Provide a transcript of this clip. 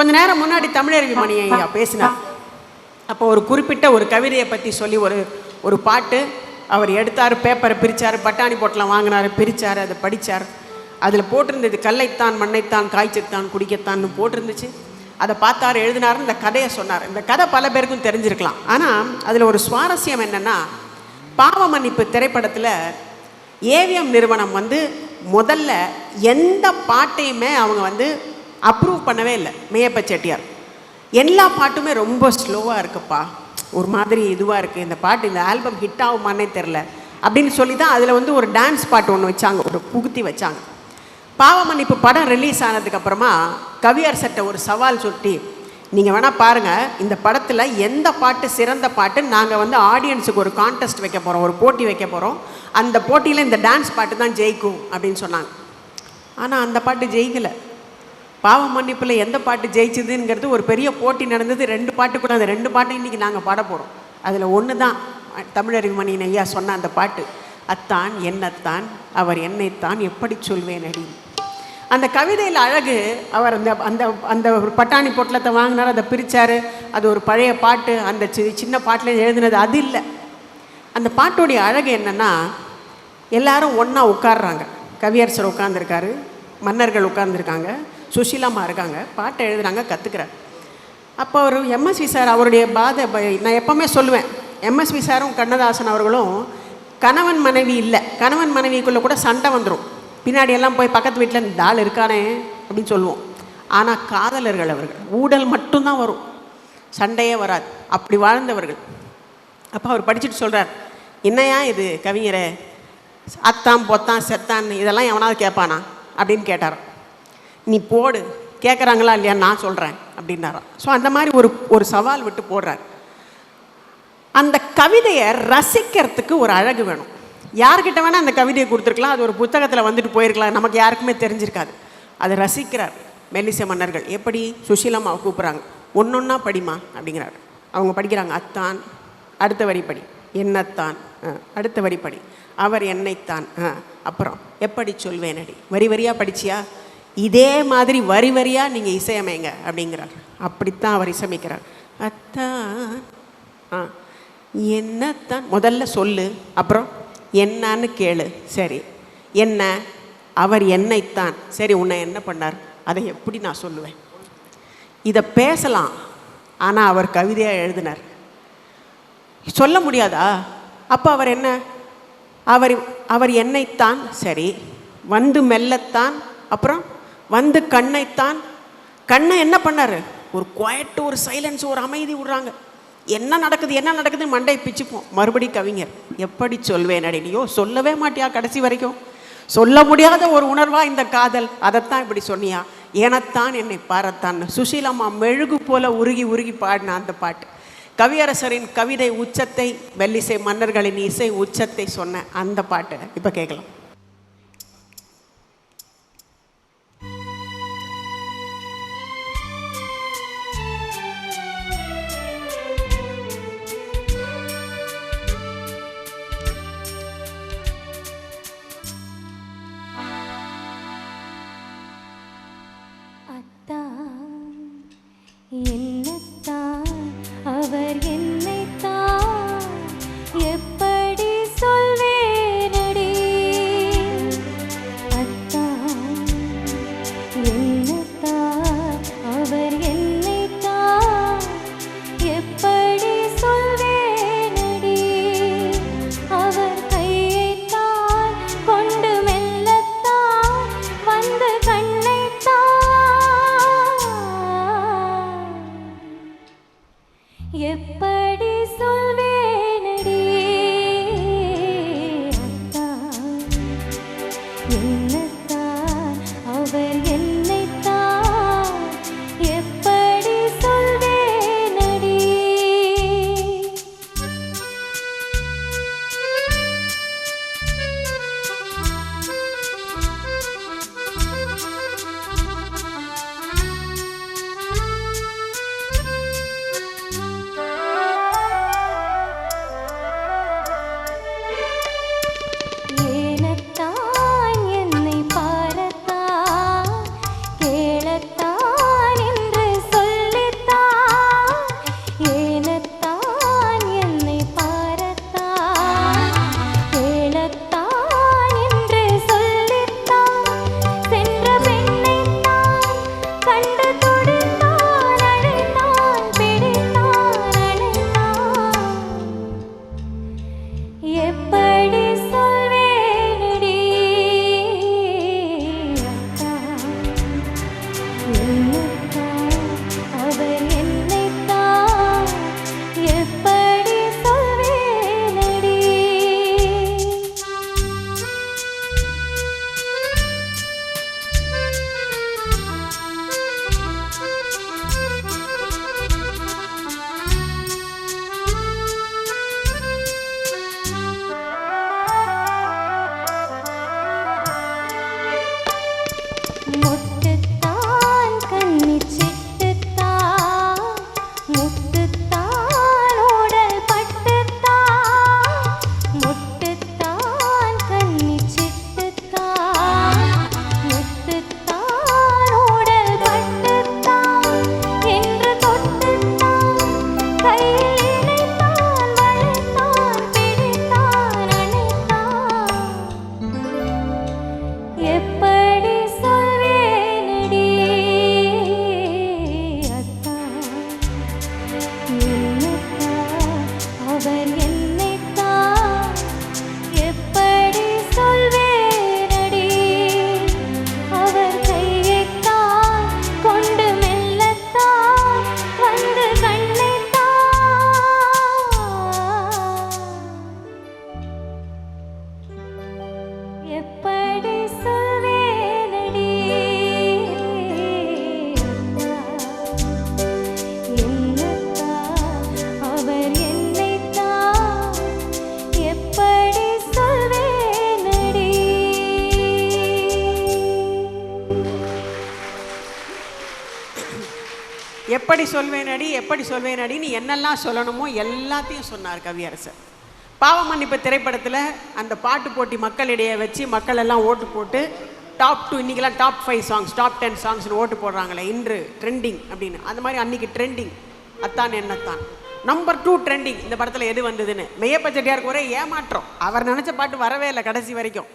கொஞ்ச நேரம் முன்னாடி தமிழருவி மணி ஐயா பேசினார். அப்போ ஒரு குறிப்பிட்ட ஒரு கவிதையை பற்றி சொல்லி ஒரு ஒரு பாட்டு அவர் எடுத்தார் பேப்பரை பிரித்தார் பட்டாணி போட்டெலாம் வாங்கினார் பிரித்தார் அதை படித்தார் அதில் போட்டிருந்தது கல்லைத்தான் மண்ணைத்தான் காய்ச்சத்தான் குடிக்கத்தான்னு போட்டிருந்துச்சு. அதை பார்த்தார் எழுதினார் இந்த கதையை சொன்னார். இந்த கதை பல பேருக்கும் தெரிஞ்சிருக்கலாம். ஆனால் அதில் ஒரு சுவாரஸ்யம் என்னென்னா பாவ மன்னிப்பு திரைப்படத்தில் ஏவிஎம் நிறுவனம் வந்து முதல்ல எந்த பாட்டையுமே அவங்க வந்து அப்ரூவ் பண்ணவே இல்லை. மேயப்ப செட்டியார். எல்லா பாட்டுமே ரொம்ப ஸ்லோவாக இருக்குப்பா. ஒரு மாதிரி இதுவாக இருக்குது இந்த பாட்டு இந்த ஆல்பம் ஹிட் ஆகுமானே தெரில அப்படின்னு சொல்லி தான் அதில் வந்து ஒரு டான்ஸ் பாட்டு ஒன்று வச்சாங்க. ஒரு புகுத்தி வச்சாங்க. பாவமன்னிப்பு படம் ரிலீஸ் ஆனதுக்கப்புறமா கவியரசர்கிட்ட ஒரு சவால் சுட்டி நீங்கள் வேணால் பாருங்கள் இந்த படத்தில் எந்த பாட்டு சிறந்த பாட்டு நாங்கள் வந்து ஆடியன்ஸுக்கு ஒரு கான்டெஸ்ட் வைக்க போகிறோம் ஒரு போட்டி வைக்க போகிறோம் அந்த போட்டியில் இந்த டான்ஸ் பாட்டு தான் ஜெயிக்கும். அப்படின்னு சொன்னாங்க. ஆனால் அந்த பாட்டு ஜெயிக்கலை. பாவ மன்னிப்பில் எந்த பாட்டு ஜெயிச்சதுங்கிறது ஒரு பெரிய போட்டி நடந்தது. ரெண்டு பாட்டு கூட அந்த ரெண்டு பாட்டும் இன்றைக்கி நாங்கள் பாட போகிறோம் அதில் ஒன்று தான் தமிழறிமணியின் ஐயா சொன்ன அந்த பாட்டு அத்தான் என்னத்தான் அவர் என்னைத்தான் எப்படி சொல்வேன் அடி? அந்த கவிதையில் அழகு அவர் அந்த அந்த அந்த ஒரு பட்டாணி பொட்டலத்தை வாங்கினார் அதை பிரித்தார் அது ஒரு பழைய பாட்டு அந்த சி- சின்ன பாட்டில் எழுதுனது அது இல்லை. அந்த பாட்டுடைய அழகு என்னென்னா எல்லாரும் ஒன்றா உட்காடுறாங்க கவியரசர் உட்காந்துருக்காரு மன்னர்கள் உட்காந்துருக்காங்க சுஷீலாமா இருக்காங்க. பாட்டை எழுதுறாங்க கற்றுக்கிறார் அப்போ அவர் எம்எஸ்வி சார் அவருடைய பாதை நான் எப்போவுமே சொல்லுவேன் எம்எஸ்வி சாரும் கண்ணதாசன் அவர்களும் கணவன் மனைவி இல்லை கணவன் மனைவிக்குள்ளே கூட சண்டை வந்துடும் பின்னாடி எல்லாம் போய் பக்கத்து வீட்டில் இந்த ஆள் இருக்கானே அப்படின்னு சொல்லுவோம். ஆனால் காதலர்கள் அவர்கள் ஊடல் மட்டும்தான் வரும். சண்டையே வராது. அப்படி வாழ்ந்தவர்கள். அப்போ அவர் படிச்சுட்டு சொல்கிறார் என்னையா இது கவிஞரே? அத்தான் பொத்தான் செத்தான் இதெல்லாம் எவனாவது கேட்பானா? அப்படின்னு கேட்டார் நீ போடு. கேட்குறாங்களா இல்லையா? நான் சொல்கிறேன் அப்படின்னாராம். ஸோ அந்த மாதிரி ஒரு ஒரு சவால் விட்டு போடுறார். அந்த கவிதையை ரசிக்கிறதுக்கு ஒரு அழகு வேணும். யார்கிட்ட வேணால் அந்த கவிதையை கொடுத்துருக்கலாம். அது ஒரு புத்தகத்தில் வந்துட்டு போயிருக்கலாம். நமக்கு யாருக்குமே தெரிஞ்சிருக்காது. அதை ரசிக்கிறார் மெல்லிசை மன்னர்கள். எப்படி? சுஷீலம்மாவை கூப்பிட்றாங்க. ஒன்றொன்னா படிமா அப்படிங்கிறார். அவங்க படிக்கிறாங்க அத்தான் அடுத்த வரி படி. என்னத்தான்? ஆ, அடுத்த வரி படி. அவர் என்னைத்தான். ஆ, அப்புறம் எப்படி சொல்வேனடி? வரி வரியாக படிச்சியா? இதே மாதிரி வரி வரியாக நீங்கள் இசையமைங்க அப்படிங்கிறார். அப்படித்தான் அவர் இசையமைக்கிறார். அத்தான் ஆ என்னத்தான் முதல்ல சொல்லு அப்புறம் என்னன்னு கேளு. சரி என்ன? அவர் என்னைத்தான். சரி உன்னை என்ன பண்ணார்? அதை எப்படி நான் சொல்லுவேன்? இதை பேசலாம். ஆனால் அவர் கவிதையாக எழுதினார். சொல்ல முடியாதா? அப்போ அவர் என்ன? அவர் அவர் என்னைத்தான் சரி வந்து மெல்லத்தான் அப்புறம் வந்து கண்ணைத்தான். கண்ணை என்ன பண்ணாரு? ஒரு குவாய்ட்டு ஒரு சைலன்ஸ் ஒரு அமைதி விடுறாங்க. என்ன நடக்குது என்ன நடக்குதுன்னு மண்டை பிச்சுப்போம். மறுபடி கவிஞர் எப்படி சொல்வேன் அடினியோ சொல்லவே மாட்டியா கடைசி வரைக்கும்? சொல்ல முடியாத ஒரு உணர்வா இந்த காதல்? அதைத்தான் இப்படி சொன்னியா? எனத்தான் என்னை பாரத்தான் சுஷீலம்மா மெழுகு போல உருகி உருகி பாடின அந்த பாட்டு. கவியரசரின் கவிதை உச்சத்தை வெள்ளிசை மன்னர்களின் இசை உச்சத்தை சொன்ன அந்த பாட்டு. இப்போ கேட்கலாம். எப்படி சொல்வேனடி எப்படி சொல்வேனடி எப்படி சொல்வேன் அடின்னு என்னெல்லாம் சொல்லணுமோ எல்லாத்தையும் சொன்னார் கவியரசர். பாவ மன்னிப்பு திரைப்படத்தில் அந்த பாட்டு போட்டி மக்களிடையே வச்சு மக்கள் எல்லாம் ஓட்டு போட்டு டாப் டூ இன்றைக்கெல்லாம் top five songs top ten சாங்ஸ்னு ஓட்டு போடுறாங்களே இன்று ட்ரெண்டிங் அப்படின்னு. அந்த மாதிரி அன்றைக்கி ட்ரெண்டிங் அத்தான் என்னத்தான். நம்பர் டூ ட்ரெண்டிங் இந்த படத்தில் எது வந்ததுன்னு. மெய்யப்ப செட்டியாருக்கு ஒரே ஏமாற்றம். அவர் நினச்ச பாட்டு வரவே இல்லை கடைசி வரைக்கும்.